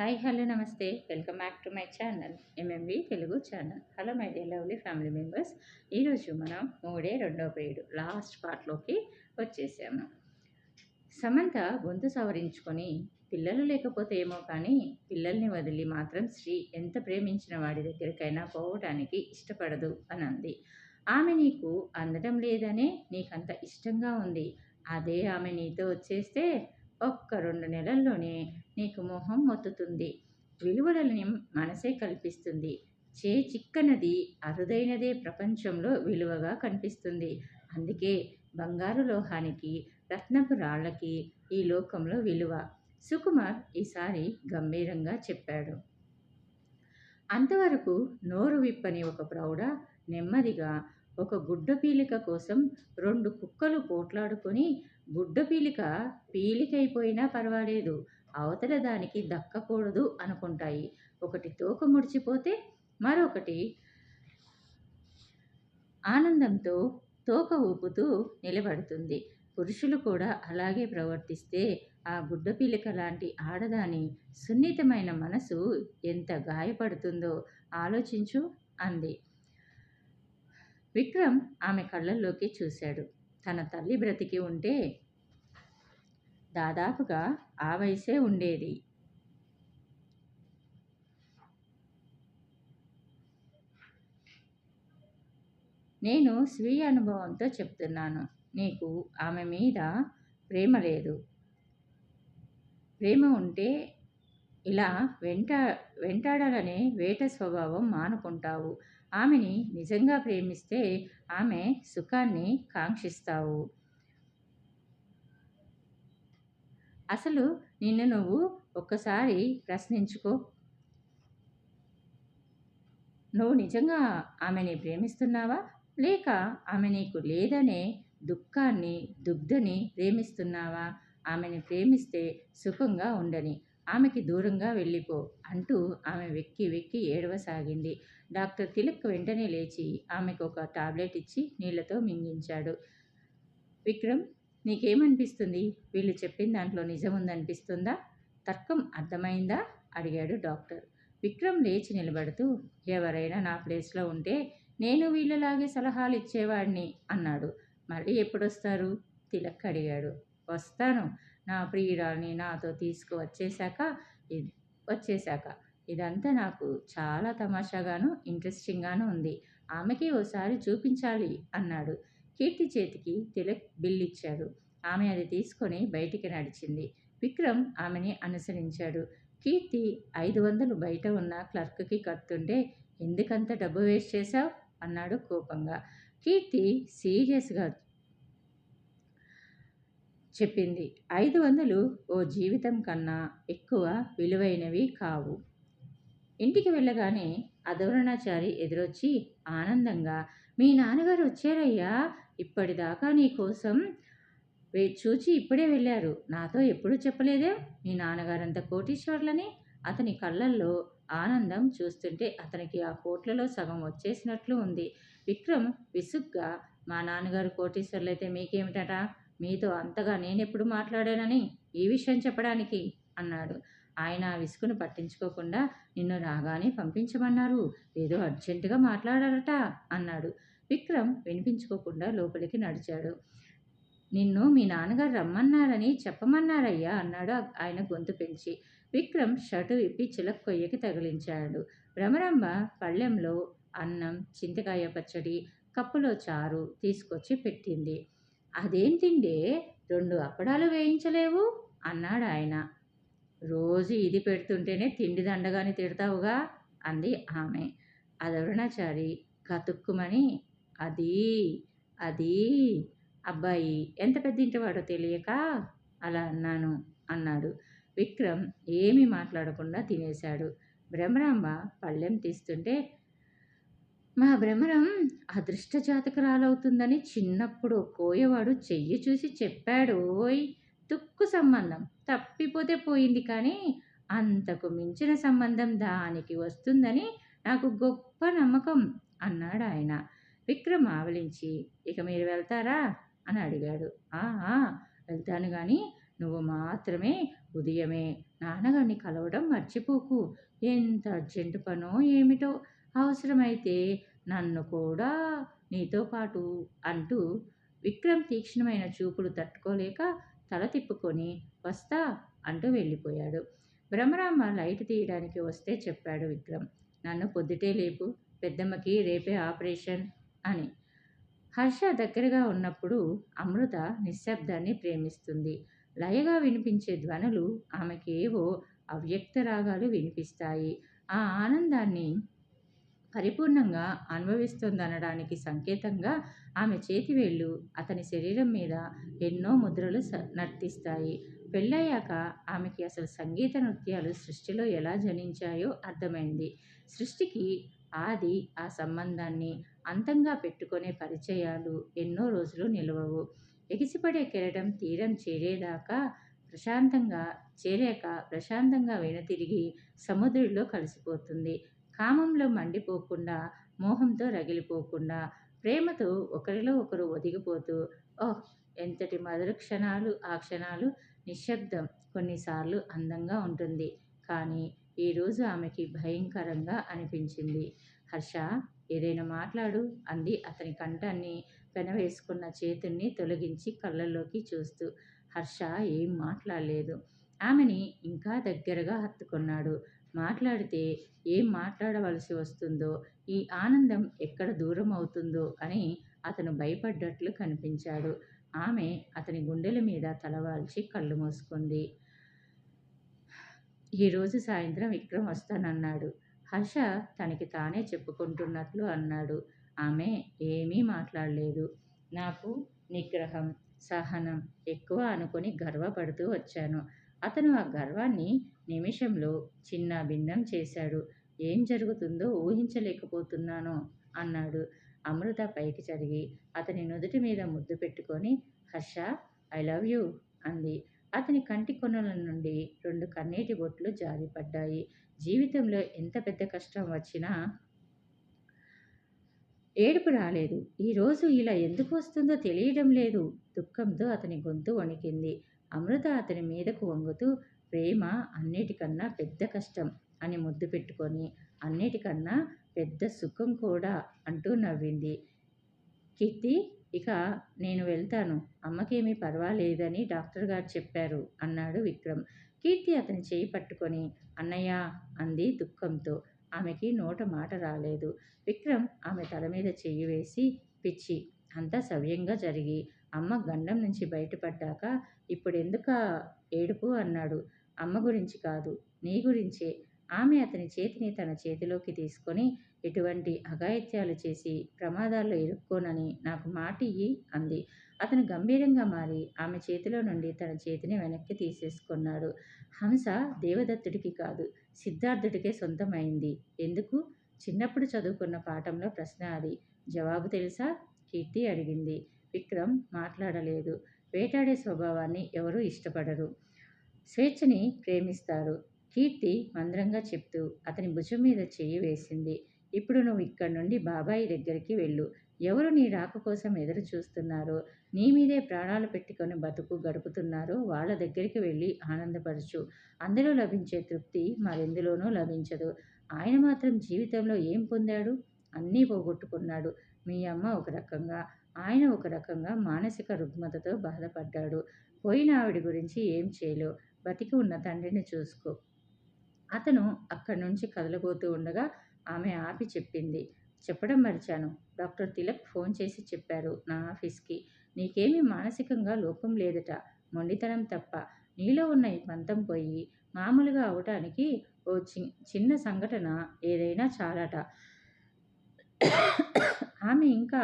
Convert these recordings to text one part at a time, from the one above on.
Hi hello namaste. Welcome back to my channel MMV Telugu channel. Hello my dear lovely family members. ఈరోజు మనం మూడే రెండో పేడు last పార్ట్లోకి వచ్చేసాము. సమంత గొంతు సవరించుకొని పిల్లలు లేకపోతే ఏమో కానీ పిల్లల్ని వదిలి మాత్రం శ్రీ ఎంత ప్రేమించిన వాడి దగ్గరికైనా పోవడానికి ఇష్టపడదు అని అంది ఆమె నీకు అందడం లేదనే నీకంత ఇష్టంగా ఉంది. అదే ఆమె నీతో వచ్చేస్తే ఒక్క రెండు నెలల్లోనే నీకు మొహం మొత్తుతుంది. విలువలని మనసే కల్పిస్తుంది. చే చిక్కనది అరుదైనదే ప్రపంచంలో విలువగా కనిపిస్తుంది. అందుకే బంగారు లోహానికి రత్నపు రాళ్ళకి ఈ లోకంలో విలువ. సుకుమార్ ఈసారి గంభీరంగా చెప్పాడు. అంతవరకు నోరు విప్పని ఒక ప్రౌఢ నెమ్మదిగా ఒక గుడ్డ పీలిక కోసం రెండు కుక్కలు పోట్లాడుకొని గుడ్డ పీలిక పీలికైపోయినా పర్వాలేదు. అవతల దానికి దక్కకూడదు అనుకుంటాయి. ఒకటి తోక ముడిచిపోతే మరొకటి ఆనందంతో తోక ఊపుతూ నిలబడుతుంది. పురుషులు కూడా అలాగే ప్రవర్తిస్తే ఆ గుడ్డపీలిక లాంటి ఆడదాని సున్నితమైన మనసు ఎంత గాయపడుతుందో ఆలోచించు అంది. విక్రమ్ ఆమె కళ్ళల్లోకి చూశాడు. తన తల్లి బ్రతికి ఉంటే దాదాపుగా ఆ వయసే ఉండేది. నేను స్వీయ అనుభవంతో చెప్తున్నాను. నీకు ఆమె మీద ప్రేమ లేదు. ప్రేమ ఉంటే ఇలా వెంట వెంటాడాలనే వేట స్వభావం మానుకుంటావు. ఆమెని నిజంగా ప్రేమిస్తే ఆమె సుఖాన్ని కాంక్షిస్తావు. అసలు నిన్ను నువ్వు ఒక్కసారి ప్రశ్నించుకో. నువ్వు నిజంగా ఆమెని ప్రేమిస్తున్నావా? లేక ఆమె నీకు లేదనే దుఃఖాన్ని దుగ్ధని ప్రేమిస్తున్నావా? ఆమెని ప్రేమిస్తే సుఖంగా ఉండని ఆమెకి దూరంగా వెళ్ళిపో అంటూ ఆమె వెక్కి వెక్కి ఏడవసాగింది. డాక్టర్ తిలక్ వెంటనే లేచి ఆమెకు ఒక టాబ్లెట్ ఇచ్చి నీళ్ళతో మింగించాడు. విక్రమ్ నీకేమనిపిస్తుంది? వీళ్ళు చెప్పిన దాంట్లో నిజం ఉందనిపిస్తుందా తర్కం అర్థమైందా? అడిగాడు డాక్టర్. విక్రమ్ లేచి నిలబడుతూ ఎవరైనా నా ప్లేస్లో ఉంటే నేను వీళ్ళలాగే సలహాలు ఇచ్చేవాడిని అన్నాడు. మళ్ళీ ఎప్పుడొస్తారు? తిలక్ అడిగాడు. వస్తాను. నా ప్రియురాల్ని నాతో తీసుకువచ్చేశాక ఇది వచ్చేశాక. ఇదంతా నాకు చాలా తమాషాగాను ఇంట్రెస్టింగ్గాను ఉంది. ఆమెకి ఓసారి చూపించాలి అన్నాడు. కీర్తి చేతికి తిలక్ బిల్ ఇచ్చాడు ఆమె అది తీసుకొని బయటికి నడిచింది. విక్రమ్ ఆమెని అనుసరించాడు. కీర్తి ఐదు వందలు బయట ఉన్న క్లర్క్కి కడుతుంటే ఎందుకంత డబ్బు వేస్ట్ చేశావు? అన్నాడు కోపంగా. కీర్తి సీరియస్గా చెప్పింది. ఐదు వందలు ఓ జీవితం కన్నా ఎక్కువ విలువైనవి కావు. ఇంటికి వెళ్ళగానే అధోరణాచారి ఎదురొచ్చి ఆనందంగా మీ నాన్నగారు వచ్చారయ్యా. ఇప్పటిదాకా నీకోసం చూచి ఇప్పుడే వెళ్ళారు. నాతో ఎప్పుడూ చెప్పలేదే? మీ నాన్నగారంత కోటీశ్వర్లని అతని కళ్ళల్లో ఆనందం చూస్తుంటే అతనికి ఆ కోట్లలో సగం వచ్చేసినట్లు ఉంది. విక్రమ్ విసుగ్గా మా నాన్నగారు కోటీశ్వర్లు అయితే మీకేమిటట? మీతో అంతగా నేనెప్పుడు మాట్లాడానని ఈ విషయం చెప్పడానికి అన్నాడు. ఆయన ఆ విసుగును పట్టించుకోకుండా నిన్ను రాగానే పంపించమన్నారు. ఏదో అర్జెంటుగా మాట్లాడారట అన్నాడు. విక్రమ్ వినిపించుకోకుండా లోపలికి నడిచాడు. నిన్ను మీ నాన్నగారు రమ్మన్నారని చెప్పమన్నారయ్యా అన్నాడు ఆయన గొంతు పెంచి. విక్రమ్ షర్టు విప్పి చిలక్ కొయ్యకి తగిలించాడు. భ్రమరమ్మ పళ్ళెంలో అన్నం చింతకాయ పచ్చడి కప్పులో చారు తీసుకొచ్చి పెట్టింది. అదేంటిండే రెండు అప్పడాలు వేయించలేవు? అన్నాడు ఆయన. రోజు ఇది పెడుతుంటేనే తిండి దండగాని తిడతావుగా అంది ఆమె. అదరుణాచారి కతుక్కుమని అది అది అబ్బాయి ఎంత పెద్ద ఇంటివాడో తెలియక అలా అన్నాను అన్నాడు. విక్రమ్ ఏమీ మాట్లాడకుండా తినేశాడు. భ్రమరాంబ పళ్ళెం తీస్తుంటే మా భ్రమరం అదృష్ట జాతకురాలవుతుందని చిన్నప్పుడు కోయవాడు చెయ్యి చూసి చెప్పాడు. ఓయ్ తుక్కు సంబంధం తప్పిపోతే పోయింది కానీ అంతకు మించిన సంబంధం దానికి వస్తుందని నాకు గొప్ప నమ్మకం అన్నాడు ఆయన విక్రమ్ ఆవలించి ఇక మీరు వెళ్తారా? అని అడిగాడు. ఆ వెళ్తాను కానీ నువ్వు మాత్రమే ఉదయమే. నాన్నగారిని కలవడం మర్చిపోకు. ఎంత అర్జెంటు పనో ఏమిటో అవసరమైతే నన్ను కూడా నీతో పాటు అంటూ విక్రమ్ తీక్షణమైన చూపులు తట్టుకోలేక తల తిప్పుకొని వస్తా అంటూ వెళ్ళిపోయాడు. భ్రమరాంబ లైట్ తీయడానికి వస్తే చెప్పాడు విక్రమ్. నన్ను పొద్దుటే లేపు. పెద్దమ్మకి రేపే ఆపరేషన్. అని. హర్ష దగ్గరగా ఉన్నప్పుడు అమృత నిశ్శబ్దాన్ని ప్రేమిస్తుంది. లయగా వినిపించే ధ్వనులు ఆమెకేవో అవ్యక్త రాగాలు వినిపిస్తాయి. ఆ ఆనందాన్ని పరిపూర్ణంగా అనుభవిస్తుందనడానికి సంకేతంగా ఆమె చేతివేళ్ళు అతని శరీరం మీద ఎన్నో ముద్రలు నర్తిస్తాయి. పెళ్ళయ్యాక ఆమెకి అసలు సంగీత నృత్యాలు సృష్టిలో ఎలా జనించాయో అర్థమైంది. సృష్టికి ఆది ఆ సంబంధాన్ని అంతంగా పెట్టుకునే పరిచయాలు ఎన్నో రోజులు నిలవవు. ఎగిసిపడే కెరటం తీరం చేరేదాకా ప్రశాంతంగా చేరాక ప్రశాంతంగా వెనుతిరిగి సముద్రంలో కలిసిపోతుంది. కామంలో మండిపోకుండా మోహంతో రగిలిపోకుండా ప్రేమతో ఒకరిలో ఒకరు ఒదిగిపోతూ ఓహ్ ఎంతటి మధుర క్షణాలు ఆ క్షణాలు నిశ్శబ్దం కొన్నిసార్లు అందంగా ఉంటుంది. కానీ ఈరోజు ఆమెకి భయంకరంగా అనిపించింది. హర్ష ఏదైనా మాట్లాడు అంది అతని కంఠాన్ని పెనవేసుకున్న చేతుల్ని తొలగించి కళ్ళల్లోకి చూస్తూ. హర్ష ఏం మాట్లాడలేదు. ఆమెని ఇంకా దగ్గరగా హత్తుకున్నాడు. మాట్లాడితే ఏం మాట్లాడవలసి వస్తుందో ఈ ఆనందం ఎక్కడ దూరం అవుతుందో అని అతను భయపడ్డట్లు కనిపించాడు. ఆమె అతని గుండెల మీద తలవాల్చి కళ్ళు మూసుకుంది. ఈరోజు సాయంత్రం విక్రమ్ వస్తానన్నాడు. హర్ష తనకి తానే చెప్పుకుంటున్నట్లు అన్నాడు. ఆమె ఏమీ మాట్లాడలేదు. నాకు నిగ్రహం సహనం ఎక్కువ అనుకుని గర్వపడుతూ వచ్చాను. అతను ఆ గర్వాన్ని నిమిషంలో చిన్న భిన్నం చేశాడు. ఏం జరుగుతుందో ఊహించలేకపోతున్నాను అన్నాడు. అమృత పైకి జరిగి అతని నుదుటి మీద ముద్దు పెట్టుకొని హర్ష ఐ లవ్ యూ అంది. అతని కంటి కొనల నుండి రెండు కన్నీటి బొట్లు జారిపడ్డాయి. జీవితంలో ఎంత పెద్ద కష్టం వచ్చినా ఏడుపు రాలేదు. ఈరోజు ఇలా ఎందుకు వస్తుందో తెలియడం లేదు. దుఃఖంతో అతని గొంతు వణికింది. అమృత అతని మీదకు వంగుతూ ప్రేమ అన్నిటికన్నా పెద్ద కష్టం అని ముద్దు పెట్టుకొని అన్నిటికన్నా పెద్ద సుఖం కూడా అంటూ నవ్వింది. కీర్తి ఇక నేను వెళ్తాను. అమ్మకేమీ పర్వాలేదని డాక్టర్ గారు చెప్పారు అన్నాడు విక్రమ్. కీర్తి అతని చేయి పట్టుకొని అన్నయ్య అంది దుఃఖంతో. ఆమెకి నోట మాట రాలేదు. విక్రమ్ ఆమె తల మీద చెయ్యి వేసి పిచ్చి అంతా సవ్యంగా జరిగి అమ్మ గండం నుంచి బయటపడ్డాక ఇప్పుడెందుక ఏడుపు అన్నాడు. అమ్మ గురించి కాదు నీ గురించే. ఆమె అతని చేతిని తన చేతిలోకి తీసుకొని ఎటువంటి అఘాయిత్యాలు చేసి ప్రమాదాల్లో ఇరుక్కోనని నాకు మాట ఇయ్యి అంది. అతను గంభీరంగా మారి ఆమె చేతిలో నుండి తన చేతిని వెనక్కి తీసేసుకున్నాడు. హంస దేవదత్తుడికి కాదు సిద్ధార్థుడికే సొంతమైంది. ఎందుకు? చిన్నప్పుడు చదువుకున్న పాఠంలో ప్రశ్న అది. జవాబు తెలుసా? కీర్తి అడిగింది. విక్రమ్ మాట్లాడలేదు. వేటాడే స్వభావాన్ని ఎవరూ ఇష్టపడరు. స్వేచ్ఛని ప్రేమిస్తారు. కీర్తి మంద్రంగా చెప్తూ అతని భుజం మీద చెయ్యి వేసింది. ఇప్పుడు నువ్వు ఇక్కడి నుండి బాబాయి దగ్గరికి వెళ్ళు. ఎవరు నీ రాక కోసం ఎదురు చూస్తున్నారో నీ మీదే ప్రాణాలు పెట్టుకొని బతుకు గడుపుతున్నారో వాళ్ళ దగ్గరికి వెళ్ళి ఆనందపరచు. అందులో లభించే తృప్తి మరెందులోనూ లభించదు. ఆయన మాత్రం జీవితంలో ఏం పొందాడు? అన్నీ పోగొట్టుకున్నాడు. మీ అమ్మ ఒక రకంగా ఆయన ఒక రకంగా మానసిక రుగ్మతతో బాధపడ్డాడు. పోయిన ఆవిడ గురించి ఏం చేయలేవు. బతికి ఉన్న తండ్రిని చూసుకో. అతను అక్కడి నుంచి కదలబోతూ ఉండగా ఆమె ఆపి చెప్పింది. చెప్పడం మరిచాను. డాక్టర్ తిలక్ ఫోన్ చేసి చెప్పారు నా ఆఫీస్కి. నీకేమీ మానసికంగా లోపం లేదట. మొండితనం తప్ప. నీలో ఉన్న ఈ పంతం పోయి మామూలుగా అవటానికి ఓ చి చిన్న సంఘటన ఏదైనా చాలట. ఆమె ఇంకా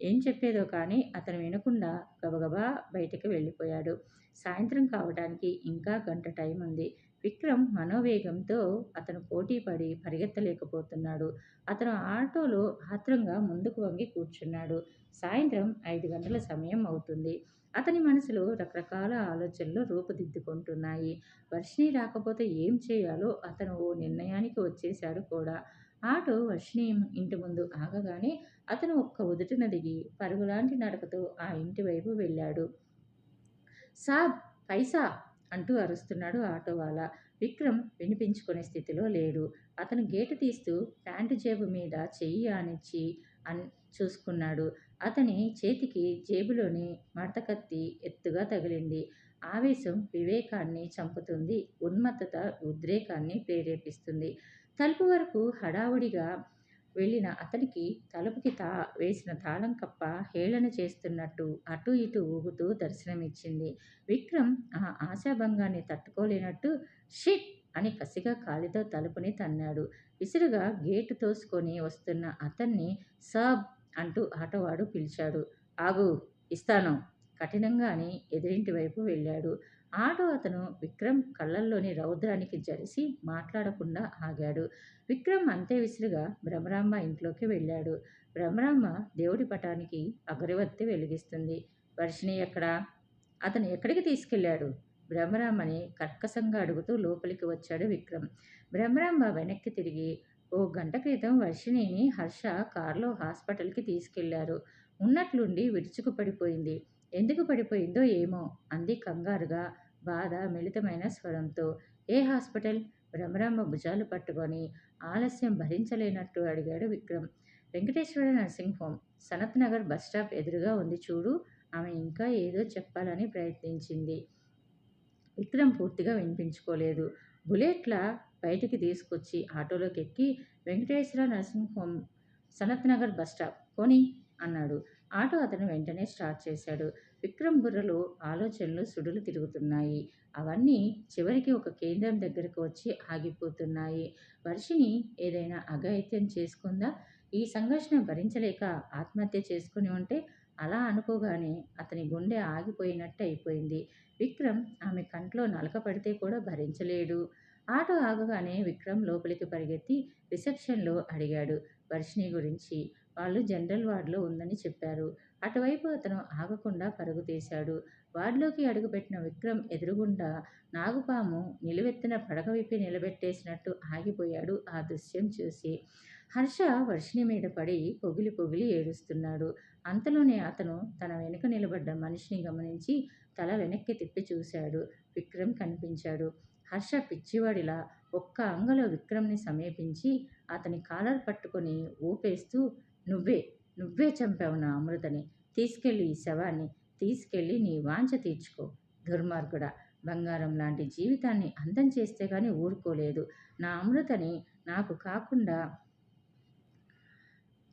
ఏం చెప్పేదో కానీ అతను వినకుండా గబగబా బయటకు వెళ్ళిపోయాడు. సాయంత్రం కావడానికి ఇంకా గంట టైం ఉంది విక్రమ్ మనోవేగంతో అతను పోటీపడి పరిగెత్తలేకపోతున్నాడు. అతను ఆటోలో ఆత్రంగా ముందుకు వంగి కూర్చున్నాడు. సాయంత్రం ఐదు గంటల సమయం అవుతుంది. అతని మనసులో రకరకాల ఆలోచనలు రూపుదిద్దుకుంటున్నాయి. వర్షిణి రాకపోతే ఏం చేయాలో అతను ఓ నిర్ణయానికి వచ్చేశాడు కూడా. ఆటో వర్షిణి ఇంటి ముందు ఆగగానే అతను ఒక్క ఉదుటిన దిగి పరుగులాంటి నడకతో ఆ ఇంటి వైపు వెళ్ళాడు. సాబ్ పైసా అంటూ అరుస్తున్నాడు ఆటో విక్రమ్ వినిపించుకునే స్థితిలో లేడు. అతను గేటు తీస్తూ ప్యాంటు జేబు మీద చెయ్యి ఆనిచ్చి అన్ చూసుకున్నాడు. అతని చేతికి జేబులోని మడతకత్తి ఎత్తుగా తగిలింది. ఆవేశం వివేకాన్ని చంపుతుంది. ఉన్మత్తత ఉద్రేకాన్ని ప్రేరేపిస్తుంది. తలుపు వరకు హడావుడిగా వెళ్ళిన అతనికి తలుపుకి తా వేసిన తాళం కప్ప హేళన చేస్తున్నట్టు అటు ఇటు ఊగుతూ దర్శనమిచ్చింది. విక్రమ్ ఆ ఆశాభంగాన్ని తట్టుకోలేనట్టు షిట్ అని కసిగా కాలితో తలుపుని తన్నాడు. విసురుగా గేటు తోసుకొని వస్తున్న అతన్ని సబ్ అంటూ ఆటవాడు పిలిచాడు. ఆగు ఇస్తాను. కఠినంగానే ఎదురింటి వైపు వెళ్ళాడు. ఆటో అతను విక్రమ్ కళ్ళల్లోని రౌద్రానికి జరిసి మాట్లాడకుండా ఆగాడు. విక్రమ్ అంతే విసురుగా భ్రమరాంబ ఇంట్లోకి వెళ్ళాడు. భ్రమరాంబ దేవుడి పటానికి అగరవత్తి వెలిగిస్తుంది. వర్షిణి ఎక్కడా? అతను ఎక్కడికి తీసుకెళ్ళాడు భ్రమరాంబని కర్కసంగా అడుగుతూ లోపలికి వచ్చాడు విక్రమ్. భ్రమరాంబ వెనక్కి తిరిగి ఓ గంట క్రితం వర్షిణిని హర్ష కారులో హాస్పిటల్కి తీసుకెళ్ళారు. ఉన్నట్లుండి విరుచుకు పడిపోయింది ఎందుకు పడిపోయిందో ఏమో అంది కంగారుగా బాధ మిళితమైన స్వరంతో ఏ హాస్పిటల్? భ్రమరాంబ భుజాలు పట్టుకొని ఆలస్యం భరించలేనట్టు అడిగాడు Vikram. Venkateswara nursing home. Sanath Nagar bus stop ఎదురుగా ఉంది చూడు. ఆమె ఇంకా ఏదో చెప్పాలని ప్రయత్నించింది. విక్రమ్ పూర్తిగా వినిపించుకోలేదు. బుల్లెట్లా బయటికి తీసుకొచ్చి ఆటోలోకి ఎక్కి Venkateswara nursing home. Sanath Nagar bus stop. కొని అన్నాడు. ఆటో అతను వెంటనే స్టార్ట్ చేశాడు. విక్రమ్ బుర్రలో ఆలోచనలు సుడులు తిరుగుతున్నాయి. అవన్నీ చివరికి ఒక కేంద్రం దగ్గరకు వచ్చి ఆగిపోతున్నాయి. వర్షిని ఏదైనా అఘాయిత్యం చేసుకుందా? ఈ సంఘర్షణ భరించలేక ఆత్మహత్య చేసుకుని ఉంటే అలా అనుకోగానే అతని గుండె ఆగిపోయినట్టు అయిపోయింది. విక్రమ్ ఆమె కంట్లో నలక పడితే కూడా భరించలేడు. ఆటో ఆగగానే విక్రమ్ లోపలికి పరిగెత్తి రిసెప్షన్లో అడిగాడు వర్షిణి గురించి. వాళ్ళు జనరల్ వార్డులో ఉందని చెప్పారు. అటువైపు అతను ఆగకుండా పరుగు తీశాడు. వార్డులోకి అడుగుపెట్టిన విక్రమ్ ఎదురుగుండా నాగుపాము నిలువెత్తిన పడక విప్పి నిలబెట్టేసినట్టు ఆగిపోయాడు ఆ దృశ్యం చూసి. హర్ష వర్షిణి మీద పడి పొగిలి పొగిలి ఏడుస్తున్నాడు. అంతలోనే అతను తన వెనుక నిలబడ్డ మనిషిని గమనించి తల వెనక్కి తిప్పి చూశాడు. విక్రమ్ కనిపించాడు. హర్ష పిచ్చివాడిలా ఒక్క అంగలో విక్రమ్ని సమీపించి అతని కాలర్ పట్టుకొని ఊపేస్తూ నువ్వే నువ్వే చంపావు నా అమృతని. తీసుకెళ్ళి ఈ శవాన్ని తీసుకెళ్ళి నీ వాంఛ తీర్చుకో. దుర్మార్గుడా బంగారం లాంటి జీవితాన్ని అందం చేస్తే కానీ ఊరుకోలేదు. నా అమృతని నాకు కాకుండా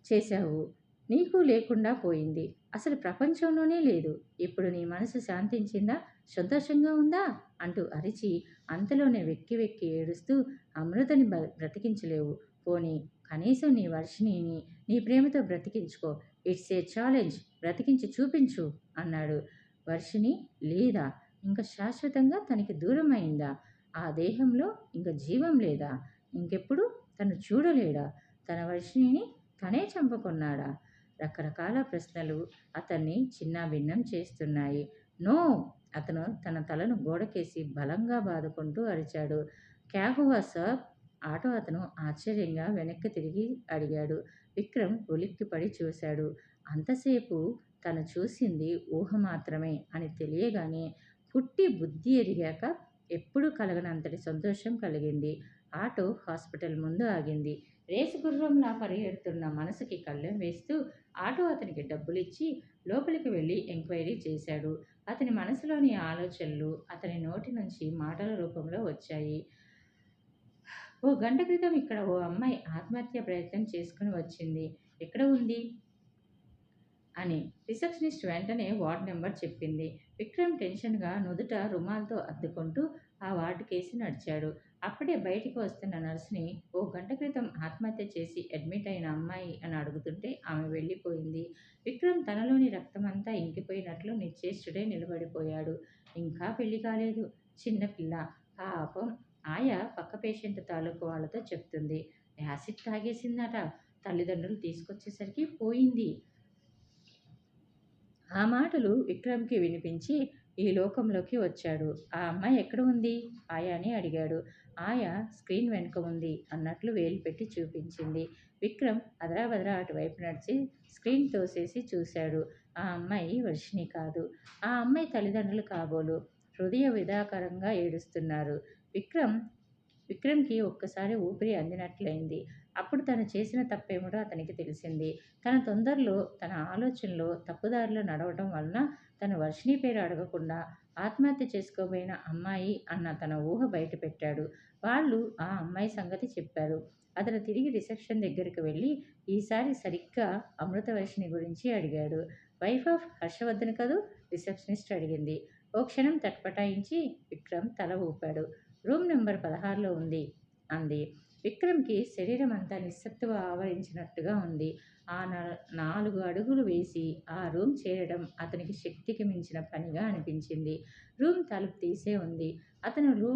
చేశావు. నీకు లేకుండా పోయింది. అసలు ప్రపంచంలోనే లేదు. ఇప్పుడు నీ మనసు శాంతించిందా? సంతోషంగా ఉందా? అంటూ అరిచి అంతలోనే వెక్కి వెక్కి ఏడుస్తూ అమృతని బ్రతికించలేవు. పోనీ కనీసం నీ వర్షిణిని నీ ప్రేమతో బ్రతికించుకో. It's a challenge. బ్రతికించి చూపించు అన్నాడు. వర్షిణి లేదా? ఇంకా శాశ్వతంగా తనకి దూరం అయిందా? ఆ దేహంలో ఇంకా జీవం లేదా? ఇంకెప్పుడు తను చూడలేడా? తన వర్షిణిని తనే చంపుకున్నాడా? రకరకాల ప్రశ్నలు అతన్ని చిన్నాభిన్నం చేస్తున్నాయి. నో! అతను తన తలను గోడకేసి బలంగా బాదుకుంటూ అరిచాడు. క్యాహువా సార్? ఆటో అతను ఆశ్చర్యంగా వెనక్కి తిరిగి అడిగాడు. విక్రమ్ ఉలిక్కిపడి చూశాడు. అంతసేపు తను చూసింది ఊహ మాత్రమే అని తెలియగానే పుట్టి బుద్ధి ఎరిగాక ఎప్పుడూ కలగనంతటి సంతోషం కలిగింది. ఆటో హాస్పిటల్ ముందు ఆగింది. రేసు గుర్రంలా పరిగెడుతున్న మనసుకి కళ్ళెం వేస్తూ ఆటో అతనికి డబ్బులిచ్చి లోపలికి వెళ్ళి ఎంక్వైరీ చేశాడు. అతని మనసులోని ఆలోచనలు అతని నోటి నుంచి మాటల రూపంలో వచ్చాయి. ఓ గంట క్రితం ఇక్కడ ఓ అమ్మాయి ఆత్మహత్య ప్రయత్నం చేసుకుని వచ్చింది. ఎక్కడ ఉంది? అని రిసెప్షనిస్ట్ వెంటనే వార్డ్ నెంబర్ చెప్పింది. విక్రమ్ టెన్షన్గా నుదుట రుమాల్తో అద్దుకుంటూ ఆ వార్డు కేసి నడిచాడు. అప్పుడే బయటికి వస్తున్న నర్సుని ఓ గంట క్రితం ఆత్మహత్య చేసి అడ్మిట్ అయిన అమ్మాయి అని అడుగుతుంటే ఆమె వెళ్ళిపోయింది. విక్రమ్ తనలోని రక్తమంతా ఇంకిపోయినట్లు నిశ్చేష్టుడే నిలబడిపోయాడు. ఇంకా పెళ్ళి కాలేదు. చిన్నపిల్ల పాపం ఆయా పక్క పేషెంట్ తాలూకు వాళ్ళతో చెప్తుంది. యాసిడ్ తాగేసిందట. తల్లిదండ్రులు తీసుకొచ్చేసరికి పోయింది. ఆ మాటలు విక్రమ్కి వినిపించి ఈ లోకంలోకి వచ్చాడు. ఆ అమ్మాయి ఎక్కడ ఉంది? ఆయాని అడిగాడు. ఆయా స్క్రీన్ వెనుక ఉంది అన్నట్లు వేలు పెట్టి చూపించింది. విక్రమ్ అదరాబదరా అటువైపు నడిచి స్క్రీన్ తోసేసి చూశాడు. ఆ అమ్మాయి వర్షిణి కాదు. ఆ అమ్మాయి తల్లిదండ్రులు కాబోలు. హృదయ విధాకరంగా ఏడుస్తున్నారు. విక్రమ్ విక్రమ్కి ఒక్కసారి ఊపిరి అందినట్లయింది. అప్పుడు తను చేసిన తప్పేమిటో అతనికి తెలిసింది. తన తొందరలో తన ఆలోచనలో తప్పుదారిలో నడవటం వలన తను వర్షిణి పేరు అడగకుండా ఆత్మహత్య చేసుకోబోయిన అమ్మాయి అన్న తన ఊహ బయటపెట్టాడు. వాళ్ళు ఆ అమ్మాయి సంగతి చెప్పారు. అతను తిరిగి రిసెప్షన్ దగ్గరికి వెళ్ళి ఈసారి సరిగ్గా అమృతవర్షిణి గురించి అడిగాడు. వైఫ్ ఆఫ్ హర్షవర్ధన్ కదూ? రిసెప్షనిస్ట్ అడిగింది. ఓ క్షణం తట్పటాయించి విక్రమ్ తల ఊపాడు. రూమ్ నెంబర్ పదహారులో ఉంది అంది. విక్రమ్కి శరీరం అంతా నిస్సత్తువ ఆవరించినట్టుగా ఉంది. ఆ నాలుగు అడుగులు వేసి ఆ రూమ్ చేరడం అతనికి శక్తికి మించిన పనిగా అనిపించింది. రూమ్ తలుపు తీసే ఉంది. అతను రూ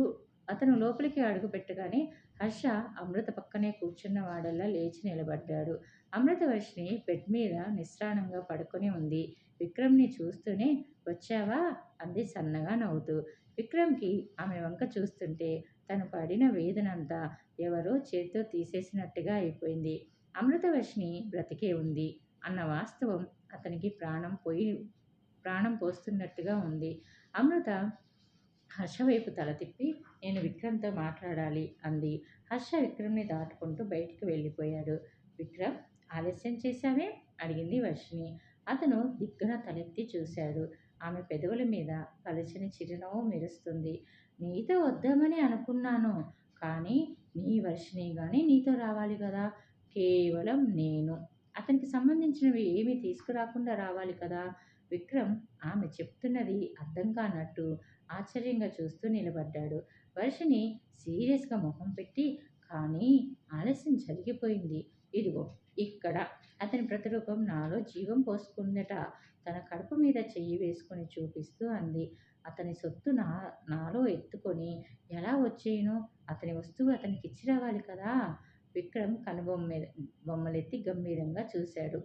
అతను లోపలికి అడుగు పెట్టగానే హర్ష అమృత పక్కనే కూర్చున్న వాడల్లా లేచి నిలబడ్డాడు. అమృతవర్షిని బెడ్ మీద నిస్రాణంగా పడుకొని ఉంది. విక్రమ్ని చూస్తూనే వచ్చావా? అంది సన్నగా నవ్వుతూ. విక్రమ్కి ఆమె వంక చూస్తుంటే తను పడిన వేదనంతా ఎవరో చేత్తో తీసేసినట్టుగా అయిపోయింది. అమృతవర్షిని బ్రతికే ఉంది అన్న వాస్తవం అతనికి ప్రాణం పోయి ప్రాణం పోస్తున్నట్టుగా ఉంది. అమృత హర్ష వైపు తల తిప్పి నేను విక్రమ్తో మాట్లాడాలి అంది. హర్ష విక్రమ్ని దాటుకుంటూ బయటికి వెళ్ళిపోయాడు. విక్రమ్ ఆలస్యం చేశావే? అడిగింది వర్షిని అతను దిగ్గున తలెత్తి చూశాడు. ఆమె పెదవుల మీద పలచని చిరునవ్వు మెరుస్తుంది. నీతో వద్దామని అనుకున్నాను కానీ నీ వర్షిని కానీ నీతో రావాలి కదా. కేవలం నేను. అతనికి సంబంధించినవి ఏమీ తీసుకురాకుండా రావాలి కదా. విక్రమ్ ఆమె చెప్తున్నది అర్థం కానట్టు ఆశ్చర్యంగా చూస్తూ నిలబడ్డాడు. వర్షిని సీరియస్గా మొహం పెట్టి కానీ ఆలస్యం జరిగిపోయింది. ఇదిగో ఇక్కడ. అతని ప్రతిరూపం నాలో జీవం పోసుకుందట తన కడుపు మీద చెయ్యి వేసుకొని చూపిస్తూ అంది. అతని సొత్తు నా నాలో ఎత్తుకొని ఎలా వచ్చేయను? అతని వస్తువు అతనికి ఇచ్చి రావాలి కదా? విక్రమ్ కనుబొమ్మ బొమ్మలెత్తి గంభీరంగా చూశాడు.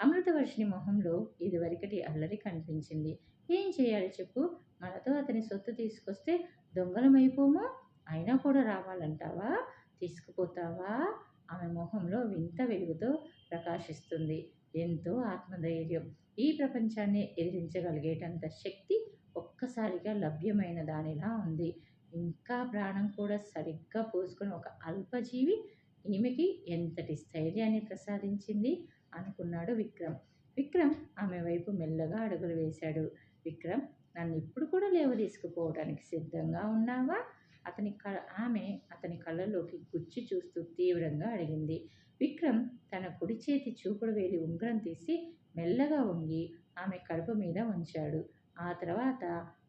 అమృతవర్షిని మొహంలో ఇదివరకటి అల్లరి కనిపించింది. ఏం చేయాలి చెప్పు? మనతో అతని సొత్తు తీసుకొస్తే దొంగలమైపోమో? అయినా కూడా రావాలంటావా? తీసుకుపోతావా? ఆమె మొహంలో వింత వెలుగుతో ప్రకాశిస్తుంది. ఎంతో ఆత్మధైర్యం. ఈ ప్రపంచాన్ని ఎదిరించగలిగేటంత శక్తి ఒక్కసారిగా లభ్యమైన దానిలా ఉంది. ఇంకా ప్రాణం కూడా సరిగ్గా పోసుకుని ఒక అల్పజీవి ఈమెకి ఎంతటి స్థైర్యాన్ని ప్రసాదించింది అనుకున్నాడు విక్రమ్. విక్రమ్ ఆమె వైపు మెల్లగా అడుగులు వేశాడు. విక్రమ్ నన్ను ఇప్పుడు కూడా లేవ తీసుకుపోవడానికి సిద్ధంగా ఉన్నావా? అతని క ఆమె అతని కళ్ళలోకి గుచ్చి చూస్తూ తీవ్రంగా అడిగింది. విక్రమ్ తన కుడి చేతి చూపుడు వేలి ఉంగరం తీసి మెల్లగా వంగి ఆమె కడుపు మీద ఉంచాడు. ఆ తర్వాత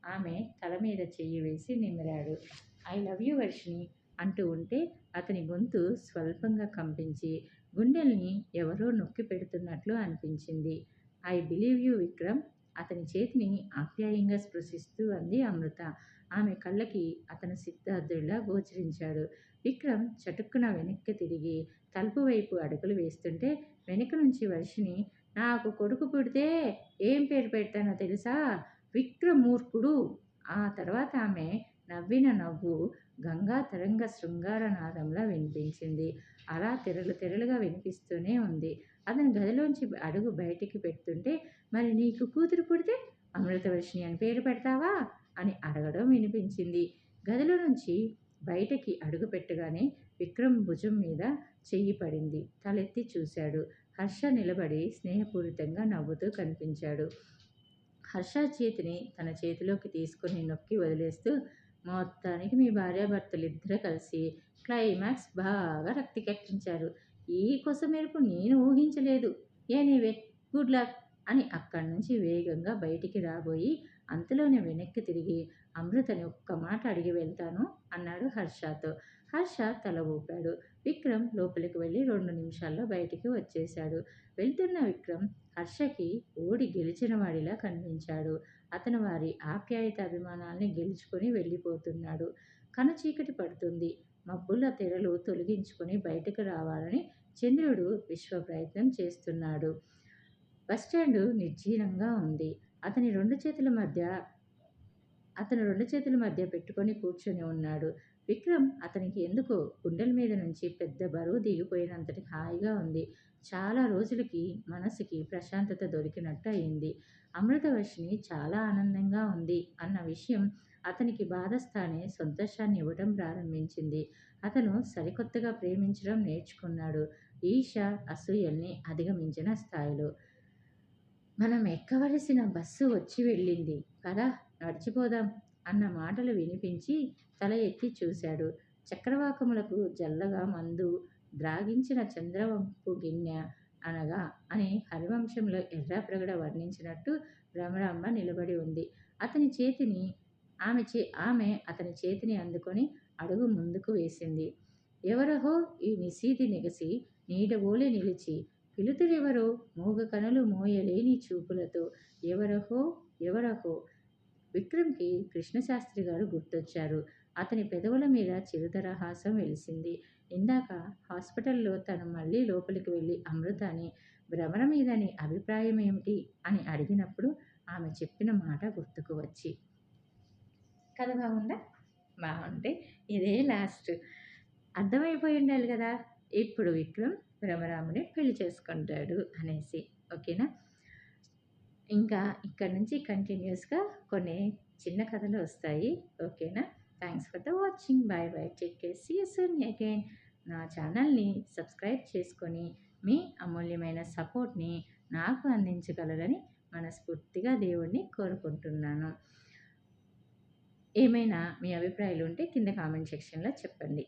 ఆమె తల మీద చెయ్యి వేసి నిమిరాడు. ఐ లవ్ యూ వర్షిని అంటూ ఉంటే అతని గొంతు స్వల్పంగా కంపించి గుండెల్ని ఎవరో నొక్కి పెడుతున్నట్లు అనిపించింది. ఐ బిలీవ్ యూ విక్రమ్ అతని చేతిని ఆప్యాయంగా స్పృశిస్తూ అంది అమృత. ఆమె కళ్ళకి అతను సిద్ధార్థుడిలా గోచరించాడు. విక్రమ్ చటుక్కున వెనక్కి తిరిగి తలుపు వైపు అడుగులు వేస్తుంటే వెనుక నుంచి వర్షిని నాకు కొడుకు పుడితే ఏం పేరు పెడతానో తెలుసా? విక్రమూర్ఖుడు ఆ తర్వాత ఆమె నవ్విన నవ్వు గంగా తరంగ శృంగారనాదంలా వినిపించింది. అలా తెరలు తెరలుగా వినిపిస్తూనే ఉంది. అతని గదిలోంచి అడుగు బయటికి పెడుతుంటే మరి నీకు కూతురు పుడితే అమృతవర్షిణి అని పేరు పెడతావా? అని అడగడం వినిపించింది. గదిలో నుంచి బయటకి అడుగు పెట్టగానే విక్రమ్ భుజం మీద చెయ్యి పడింది. తలెత్తి చూశాడు. హర్ష నిలబడి స్నేహపూరితంగా నవ్వుతూ కనిపించాడు. హర్ష చేతిని తన చేతిలోకి తీసుకుని నొక్కి వదిలేస్తూ మొత్తానికి మీ భార్యాభర్తలు ఇద్దరు కలిసి క్లైమాక్స్ బాగా రక్తికెక్కించారు. ఈ కొసమెరుపు నేను ఊహించలేదు. ఏనేవే గుడ్ లక్ అని అక్కడి నుంచి వేగంగా బయటికి రాబోయి అంతలోనే వెనక్కి తిరిగి అమృతని ఒక్క మాట అడిగి వెళ్తాను అన్నాడు హర్షతో. హర్ష తల ఊపాడు. విక్రమ్ లోపలికి వెళ్ళి రెండు నిమిషాల్లో బయటికి వచ్చేశాడు. వెళ్తున్న విక్రమ్ హర్షకి ఓడి గెలిచిన వాడిలా కనిపించాడు. అతను వారి ఆప్యాయత అభిమానాల్ని గెలుచుకొని వెళ్ళిపోతున్నాడు. కనచీకటి పడుతుంది. మబ్బుల తెరలు తొలగించుకొని బయటకు రావాలని చంద్రుడు విశ్వ ప్రయత్నం చేస్తున్నాడు బస్టాండు నిర్జీనంగా ఉంది. అతని రెండు చేతుల మధ్య అతను రెండు చేతుల మధ్య పెట్టుకొని కూర్చొని ఉన్నాడు. విక్రమ్ అతనికి ఎందుకో గుండెల మీద నుంచి పెద్ద బరువు దిగిపోయినంతటి హాయిగా ఉంది. చాలా రోజులకి మనసుకి ప్రశాంతత దొరికినట్టు అయింది. అమృతవర్షిని చాలా ఆనందంగా ఉంది అన్న విషయం అతనికి బాధస్థానే సంతోషాన్ని ఇవ్వడం ప్రారంభించింది. అతను సరికొత్తగా ప్రేమించడం నేర్చుకున్నాడు. ఈష అసూయల్ని అధిగమించిన స్థాయిలో. మనం ఎక్కవలసిన బస్సు వచ్చి వెళ్ళింది. కదా నడిచిపోదాం అన్న మాటలు వినిపించి తల ఎత్తి చూశాడు. చక్రవాకములకు జల్లగా మందు ద్రాగించిన చంద్రవంపు గిన్నె అనగా అని హరివంశంలో ఎర్రాప్రగడ వర్ణించినట్టు భ్రమరాంబ నిలబడి ఉంది. అతని చేతిని ఆమె చే ఆమె అతని చేతిని అందుకొని అడుగు ముందుకు వేసింది. ఎవరహో ఈ నిశీతి నెగసి నీడబోలే నిలిచి పిలుతురెవరో మూగ కనులు మోయలేని చూపులతో ఎవరహో ఎవరహో. విక్రమ్కి కృష్ణశాస్త్రి గారు గుర్తొచ్చారు. అతని పెదవుల మీద చిరుతరహాసం వెలిసింది. ఇందాక హాస్పిటల్లో తను మళ్ళీ లోపలికి వెళ్ళి అమృతాని భ్రమర మీదని అభిప్రాయం ఏమిటి అని అడిగినప్పుడు ఆమె చెప్పిన మాట గుర్తుకు వచ్చి కథ బాగుందా. బాగుంటే ఇదే లాస్ట్ అర్థమైపోయి ఉండాలి కదా. ఇప్పుడు విక్రమ్ భ్రమరాముని పెళ్ళి చేసుకుంటాడు అనేసి. ఓకేనా? ఇంకా ఇక్కడ నుంచి కంటిన్యూస్గా కొన్ని చిన్న కథలు వస్తాయి. ఓకేనా? Thanks for the watching bye bye take care see soon again నా ఛానల్ని సబ్స్క్రైబ్ చేసుకొని మీ అమూల్యమైన సపోర్ట్ని నాకు అందించగలరని మనస్ఫూర్తిగా దేవుడిని కోరుకుంటున్నాను. ఏమైనా మీ అభిప్రాయాలు ఉంటే కింద కామెంట్ సెక్షన్లో చెప్పండి.